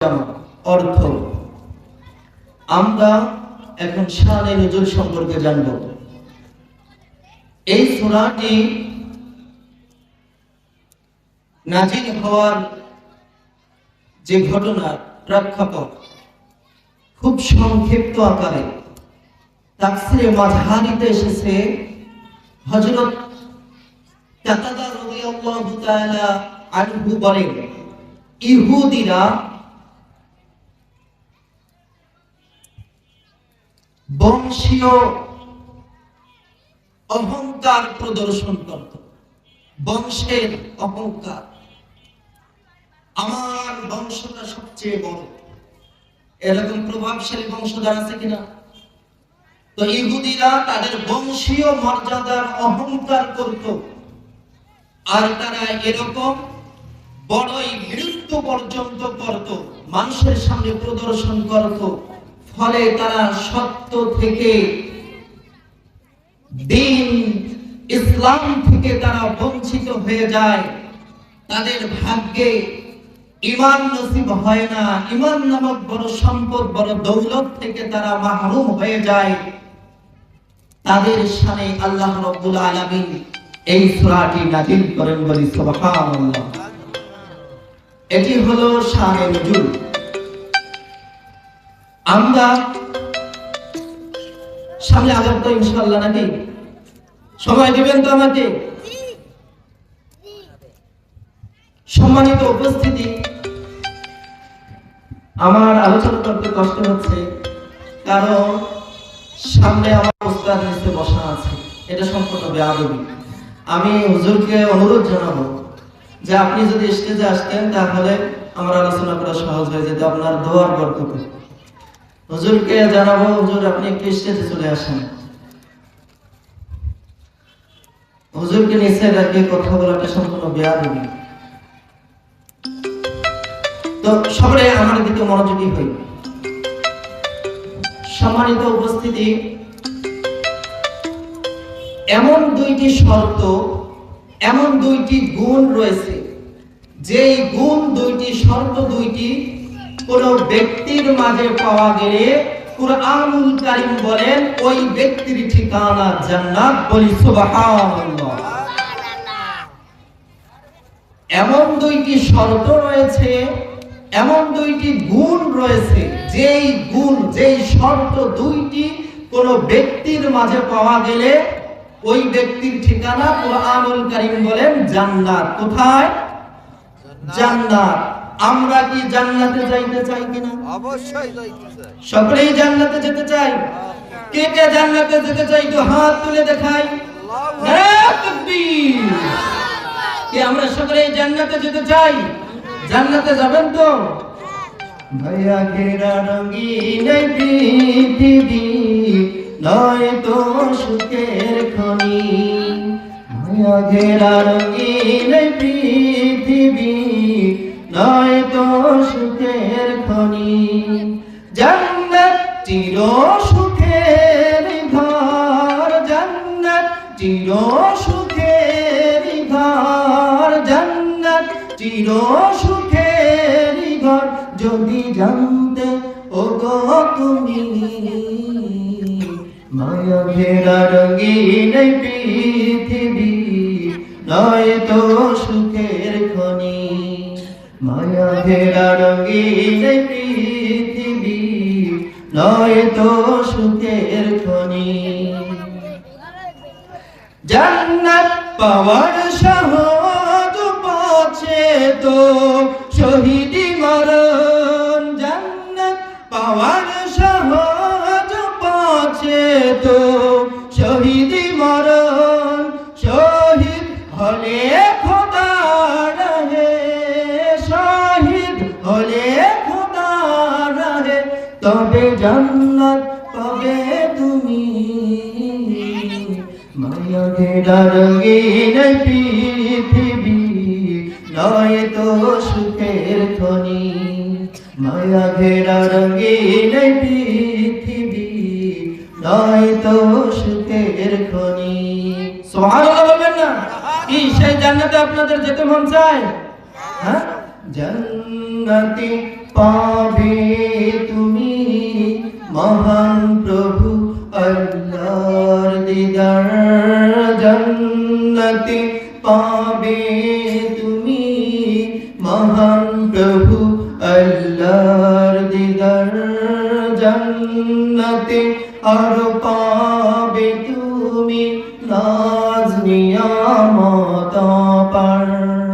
অর্থ। আমরা এখন শানে নজরুল সম্পর্কে জানব। এই সূরাটি নাজিল হওয়ার যে ঘটনা প্রেক্ষাপট খুব সংক্ষিপ্ত আকারে তাফসিরে মাঝহারিতে এসেছে। রাদিয়াল্লাহু তাআলা আনহু বলেন, ইহুদিরা বংশীয় অহংকার প্রদর্শন করত। বংশের অহংকার। আমার বংশটা সবচেয়ে বড়। এরকম প্রভাবশালী বংশধর আছে কিনা? তো ইহুদিরা তাদের বংশীয় মর্যাদার অহংকার করত। আর তারা এরকম বড়ই মৃত্যু পর্যন্ত করত। মানুষের সামনে প্রদর্শন করত। ফলে তারা সত্য থেকে দিন ইসলাম থেকে তারা বঞ্চিত হয়ে যায়। তাদের ভাগ্যে ইমান নসিব হয় না। ইমান নামক বড় সম্পদ, বড় দৌলত থেকে তারা মাহরুম হয়ে যায়। তাদের সামনে আল্লাহ রব্বুল আলামিন এই সূরাটি নাযিল করেন বলি সুবহানাল্লাহ। এটি হলো শানে নজুল। আমরা সামনে আজাব তো ইনশাআল্লাহ নাকি? সময় দিবেন তো আমাকে? সম্মানিত উপস্থিতি, আমার আলোচনা করতে কষ্ট হচ্ছে, কারণ সামনে আমার উস্তাদ নিচে বসা আছে। এটা সম্পূর্ণ বেআদবি আমি হুজুরকে অনুরোধ জানাব যে আপনি যদি স্টেজে আসতেন, তাহলে আমার আলোচনা করা সহজ হয়ে যেত। আপনার দোয়ার বরকতে। হুজুরকে জানাব, হুজুর আপনি একটু স্টেজে চলে আসেন। হুজুরকে নিচে রেখে কথা বলাটা সম্পূর্ণ বেআদবি তো সবাই আমার দিকে মনোযোগী হই। সম্মানিত উপস্থিতি, এমন দুইটি শর্ত, এমন দুইটি গুণ রয়েছে। যেই গুণ, দুইটি শর্ত, দুইটি কোন ব্যক্তির মাঝে পাওয়া গেলে কুরআনুল কারীম বলেন, ওই ব্যক্তির ঠিকানা জান্নাত বলি সুবহানাল্লাহ। এমন দুইটি শর্ত রয়েছে, এমন দুইটি গুণ রয়েছে, যেই গুণ, যেই শর্ত দুইটি কোন ব্যক্তির মাঝে পাওয়া গেলে ওই ব্যক্তির ঠিকানা কোরআনুল কারীম বলেন জান্নাত। কোথায়? জান্নাত। আমরা কি জান্নাতে যাইতে চাই কিনা? অবশ্যই যাইতে চাই। সকলেই জান্নাতে যেতে চাই। কে কে জান্নাতে যেতে চাই তো হাত তুলে দেখাই। কি আমরা সকলেই জান্নাতে যেতে চাই? জান্নাতে যাবেন তো? ভাইয়া ঘেরা রঙিন পৃথিবী নয় তো সুখের খনি। ভাইয়া ঘেরা রঙিন পৃথিবী নয় তো সুখের খনি জান্নাত চির সুখের ঘর, জান্নাত চির সুখের ঘর, জান্নাত চির সুখের ঘর। যদি জানতে ও গো তুমি, মায়া ঘেরা রঙিন ঘেরা রঙিন পৃথিবী নয় তো খনি জান্নাত পাওয়ার রঙিন পৃথিবী নয় তো সুখের খনি মায়া ঘেরা রঙিন পৃথিবী নয় তো সুখের খনি সুবহানাল্লাহ বলবেন না? কি, সেই জান্নাতে আপনাদের যেতে মন চায়? হ্যাঁ? জান্নাতি পাবে তুমি মহান পাবে তুমি মহান প্রভু আল্লাহর দিদার জন্নতে আর পাবে তুমি নাজ নিয়ামত পার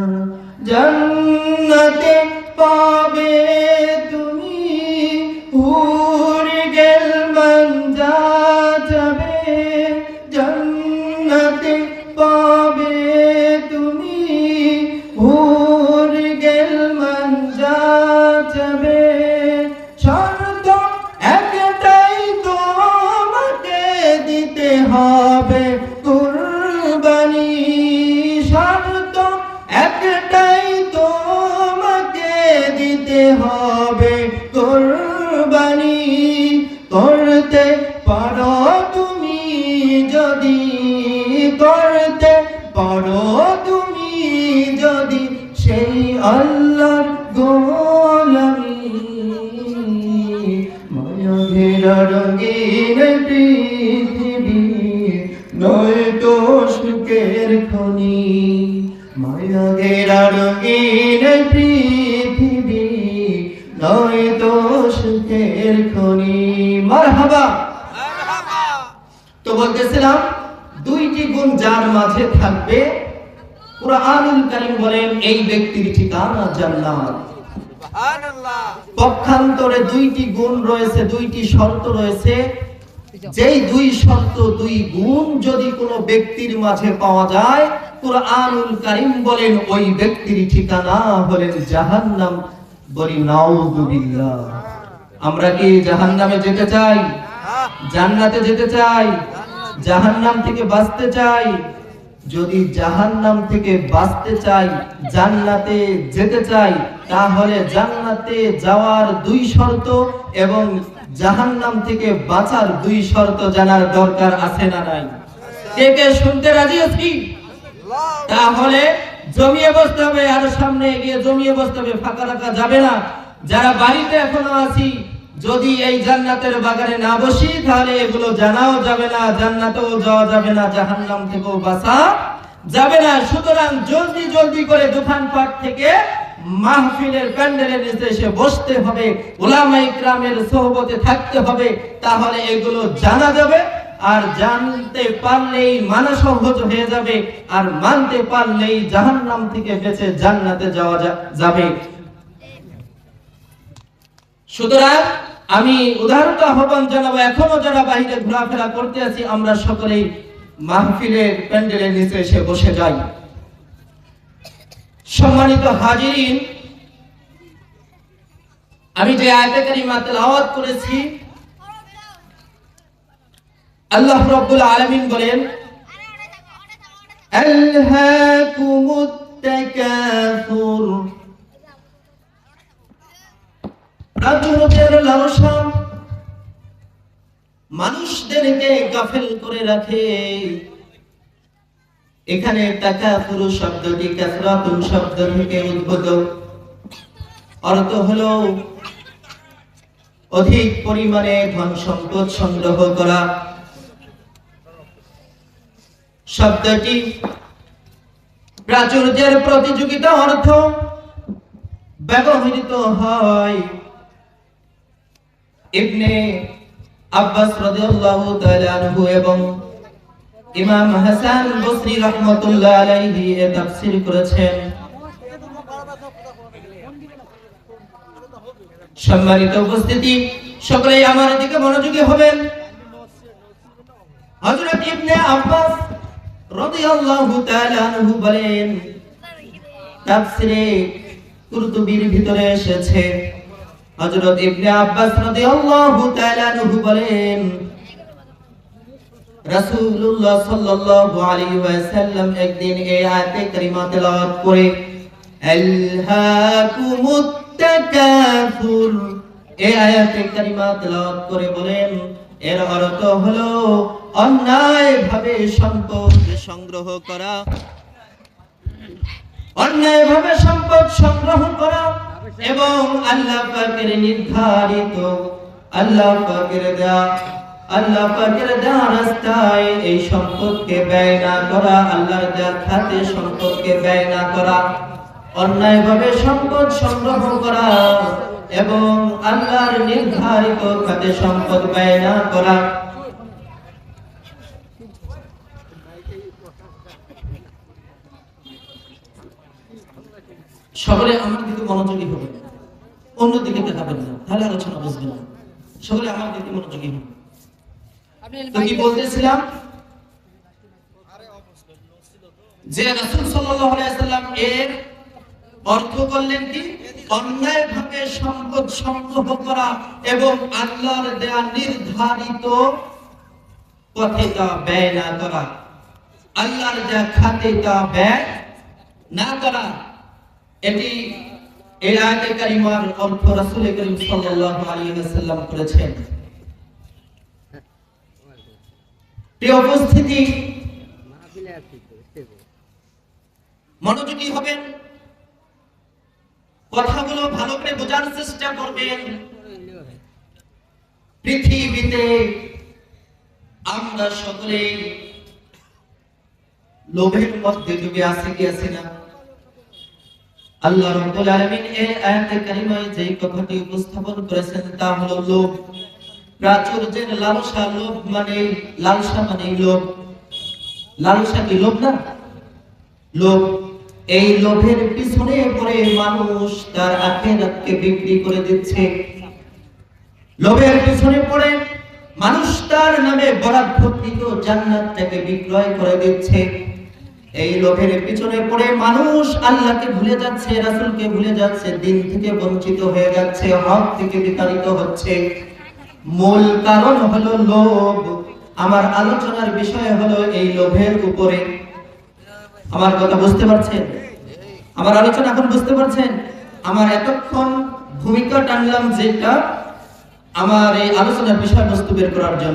যদি সেই আল্লাহর গোলামি মায়া ঘেরা রঙিন পৃথিবী নয় তো সুখের খনি। মায়া ঘেরা রঙিন পৃথিবী নয় তো সুখের খনি। মারহাবা। তো বলতেছিলাম দুইটি গুণ যার মাঝে থাকবে কুরআনুল কারীম বলেন এই ব্যক্তির ঠিকানা জান্নাত। পক্ষান্তরে দুইটি গুণ রয়েছে দুইটি শর্ত রয়েছে। যেই দুই শর্ত দুই গুণ যদি কোনো ব্যক্তির মাঝে পাওয়া যায় কুরআনুল কারীম বলেন ওই ব্যক্তির ঠিকানা হলেন জাহান্নাম। বলি নাউযুবিল্লাহ আমরা কি জাহান্নামে যেতে চাই? জান্নাতে যেতে চাই? জাহান্নাম থেকে বাঁচতে চাই? যদি জাহান্নাম থেকে বাঁচতে চাই, জান্নাতে যেতে চাই, তাহলে জান্নাতে যাওয়ার দুই শর্ত এবং জাহান্নাম থেকে বাঁচার দুই শর্ত জানার দরকার আছে না নাই? কে শুনতে রাজি আছি? তাহলে জমিয়ে বসতে হবে, আর সামনে এগিয়ে জমিয়ে বসতে হবে, ফাঁকা রাখা যাবে না। যারা বাড়িতে এখনও আছি যদি এই জান্নাতের বাগানে না বসি, তাহলে এগুলো জানাও যাবে না, জান্নাতেও যাওয়া যাবে না, জাহান্নাম থেকেও বাঁচা যাবে না। সুতরাং জলদি জলদি করে দোকানপাট থেকে মাহফিলের প্যান্ডেলের নিচে এসে বসতে হবে ওলামা ইকরামের থাকতে হবে, তাহলে এগুলো জানা যাবে। আর জানতে পারলেই মানা সহজ হয়ে যাবে, আর মানতে পারলেই জাহান্নাম থেকে বেঁচে জান্নাতে যাওয়া যাবে। সুতরাং আমি উদাহরণ আহ্বান জানাব, এখনও যারা বাহিরে ঘোরাফেরা করতে আছি, আমরা সকলেই মাহফিলের প্যান্ডেলের নিচে এসে বসে যাই। সম্মানিত হাজিরিন, আমি যে আয়াতে কারিমা তেলাওয়াত করেছি, আল্লাহ রাব্বুল আলামিন বলেন রাজনীতির লালসা মানুষদেরকে গাফেল করে রাখে। এখানে তাকাসুর শব্দটি কাসরাতুন শব্দ থেকে উদ্ভূত। অর্থ হলো অধিক পরিমাণে ধন সম্পদ সংগ্রহ করা। শব্দটি প্রাচুর্যের প্রতিযোগিতা অর্থ ব্যবহৃত হয়। ইবনে আব্বাস রাদিয়াল্লাহু তাআলা আনহু এবং ইমাম হাসান বসরি রাহমাতুল্লাহ আলাইহি এর তাফসীর করেছেন। সম্মানিত উপস্থিতি, সকলেই আমার দিকে মনোযোগী হবেন। হযরত ইবনে আব্বাস রাদিয়াল্লাহু তাআলা আনহু বলেন, তাফসীরে কুরতুবির ভিতরে এসেছে। হযরত ইবনে আব্বাস রাদিয়াল্লাহু তাআলা আনহু বলেন, রাসূলুল্লাহ সাল্লাল্লাহু আলাইহি ওয়াসাল্লাম একদিন এই আয়াতে কারিমা তেলাওয়াত করে, আলহাকুমুত তাকাসুর এই আয়াতে কারিমা তেলাওয়াত করে বলেন, এর অর্থ হলো অন্যায় ভাবে সম্পদ সংগ্রহ করা। অন্যায় ভাবে সম্পদ সংগ্রহ করা। এবং আল্লাহ পাকের নির্ধারিত, আল্লাহ পাকের দেয়া, আল্লাহ পাকের দেয়া রাস্তায় এই সম্পদকে ব্যয় না করা, আল্লাহর দেয়া খাতে সম্পদকে ব্যয় না করা, অন্যায়ভাবে সম্পদ সংগ্রহ করা এবং আল্লাহর নির্ধারিত খাতে সম্পদ ব্যয় না করা সকলে আমার দিকে মনোযোগী হবে অন্যদিকে দেখাবেন না। তাহলে আলোচনা বুঝবে না। সকলে আমার দিকে মনোযোগী হবে তো কি বলতেছিলাম? যে রাসূল সাল্লাল্লাহু আলাইহি সাল্লাম এর অর্থ করলেন কি? অন্যায়ভাবে সম্পদ সংগ্রহ করা এবং আল্লাহর দেয়া নির্ধারিত পথে তা ব্যয় না করা। আল্লাহর দেয়া খাতে তা ব্যয় না করা। এটি এই আয়াতে কারিমার অর্থ রাসূল করিম সাল্লাল্লাহু আলাইহি ওয়াসাল্লাম করেছেন। প্রিয় উপস্থিতি, মনোযোগী হবেন, কথাগুলো ভালো করে বোঝার চেষ্টা করবেন। পৃথিবীতে আমরা সকলে লোভের মধ্যে ডুবে আছি কি আছি না? আল্লাহ রাব্বুল আলামিন এই আয়াতে কারিমায় কথাটি উপস্থাপন করেছেন তা হলো লোভ। প্রাচুর্যের লালসা লোভ মানে লালসা মানে লোভ। লালসা কি লোভ না? লোভ। এই লোভের পিছনে পড়ে মানুষ তার আখেরাতকে বিক্রি করে দিচ্ছে। লোভের পিছনে পড়ে মানুষ তার নামে বরাদ্দকৃত জান্নাতটাকে বিক্রয় করে দিচ্ছে। এই লোভের পিছনে পড়ে মানুষ আল্লাহকে ভুলে যাচ্ছে, রাসূলকে ভুলে যাচ্ছে, দিন থেকে বঞ্চিত হয়ে যাচ্ছে, হক থেকে বিতাড়িত হচ্ছে। মূল কারণ হলো লোভ। আমার আলোচনার বিষয় হলো এই লোভের উপরে। আমার কথা বুঝতে পারছেন? আমার আলোচনা এখন বুঝতে পারছেন? আমার এতক্ষণ ভূমিকা টানলাম যেটা আমার এই আলোচনার বিষয়বস্তু বের করার জন্য।